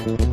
Festiwal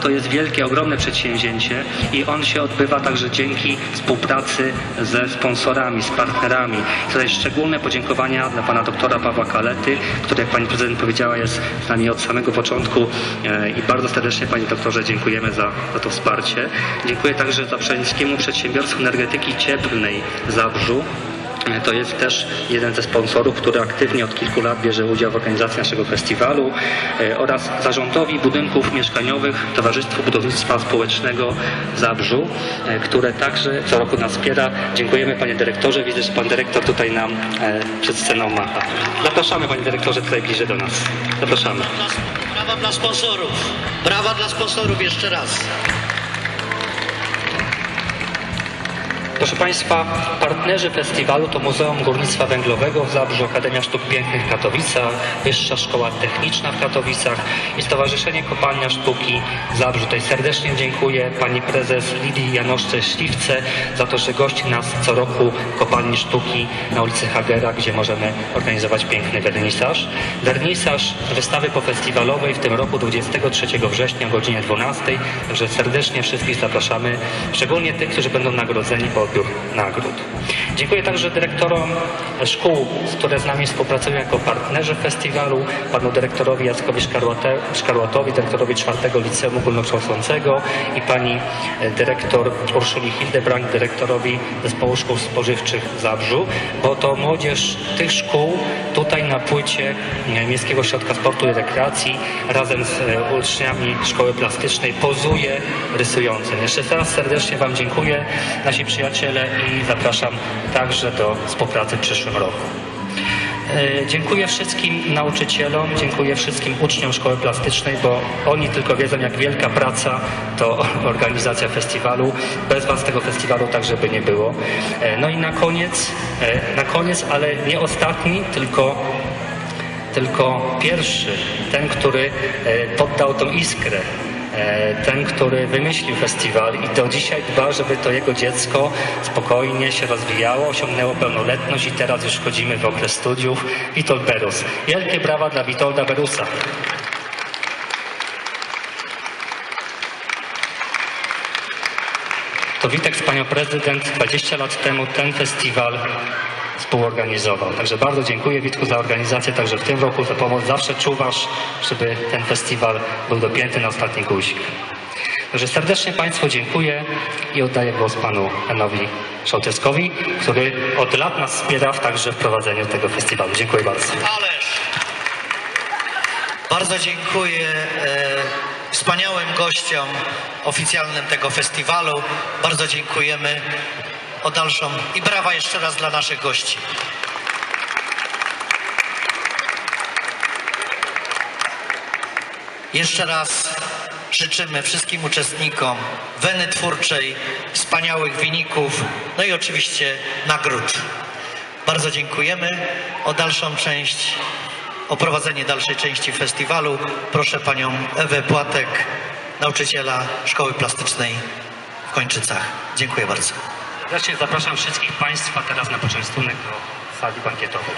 to jest wielkie, ogromne przedsięwzięcie i on się odbywa także dzięki współpracy ze sponsorami, z partnerami. Tutaj szczególne podziękowania dla pana doktora Pawła Kalety, który, jak pani prezydent powiedziała, jest z nami od samego początku e, i bardzo serdecznie panie doktorze dziękujemy za, za to wsparcie. Dziękuję także Zaprzańskiemu Przedsiębiorstwu Energetyki Cieplnej Zabrzu. To jest też jeden ze sponsorów, który aktywnie od kilku lat bierze udział w organizacji naszego festiwalu e, oraz zarządowi budynków mieszkaniowych Towarzystwu Budownictwa Społecznego Zabrzu, e, które także co roku nas wspiera. Dziękujemy panie dyrektorze. Widzę, że pan dyrektor tutaj nam e, przed sceną macha. Zapraszamy panie dyrektorze tutaj bliżej do nas. Zapraszamy. Brawa dla sponsorów. Brawa dla sponsorów jeszcze raz. Proszę Państwa, partnerzy festiwalu to Muzeum Górnictwa Węglowego w Zabrzu, Akademia Sztuk Pięknych w Katowicach, Wyższa Szkoła Techniczna w Katowicach i Stowarzyszenie Kopalnia Sztuki w Zabrzu. Tutaj serdecznie dziękuję Pani Prezes Lidii Janoszce-Śliwce za to, że gości nas co roku w Kopalni Sztuki na ulicy Hagera, gdzie możemy organizować piękny wernisaż. Wernisaż wystawy pofestiwalowej w tym roku 23 września o godzinie 12, także serdecznie wszystkich zapraszamy, szczególnie tych, którzy będą nagrodzeni po odbiór nagród. Dziękuję także dyrektorom szkół, które z nami współpracują jako partnerzy festiwalu, panu dyrektorowi Jackowi Szkarłatowi, dyrektorowi czwartego Liceum Ogólnokształcącego i pani e, dyrektor Urszuli Hildebrand, dyrektorowi Zespołu Szkół Spożywczych w Zabrzu, bo to młodzież tych szkół tutaj na płycie e, Miejskiego Ośrodka Sportu i Rekreacji razem z e, uczniami Szkoły Plastycznej pozuje rysującym. Jeszcze raz serdecznie Wam dziękuję, nasi przyjaciele i zapraszam także do współpracy w przyszłym roku. E, Dziękuję wszystkim nauczycielom, dziękuję wszystkim uczniom Szkoły Plastycznej, bo oni tylko wiedzą, jak wielka praca to organizacja festiwalu. Bez Was tego festiwalu także by nie było. E, No i na koniec, e, na koniec, ale nie ostatni, tylko tylko pierwszy, ten, który poddał tą iskrę, ten, który wymyślił festiwal i do dzisiaj dba, żeby to jego dziecko spokojnie się rozwijało, osiągnęło pełnoletność i teraz już wchodzimy w okres studiów. Witold Berus. Wielkie brawa dla Witolda Berusa. To Witek z panią prezydent 20 lat temu ten festiwal współorganizował. Także bardzo dziękuję Witku za organizację, także w tym roku za pomoc zawsze czuwasz, żeby ten festiwal był dopięty na ostatni guzik. Także serdecznie Państwu dziękuję i oddaję głos panu Janowi Szołtyskowi, który od lat nas wspiera także w prowadzeniu tego festiwalu. Dziękuję bardzo. Ależ! Bardzo dziękuję e, wspaniałym gościom oficjalnym tego festiwalu. Bardzo dziękujemy o dalszą i brawa jeszcze raz dla naszych gości. Jeszcze raz życzymy wszystkim uczestnikom weny twórczej, wspaniałych wyników, no i oczywiście nagród. Bardzo dziękujemy. O dalszą część, o prowadzenie dalszej części festiwalu proszę panią Ewę Płatek, nauczyciela Szkoły Plastycznej w Kończycach. Dziękuję bardzo. Serdecznie zapraszam wszystkich Państwa teraz na poczęstunek do sali bankietowej.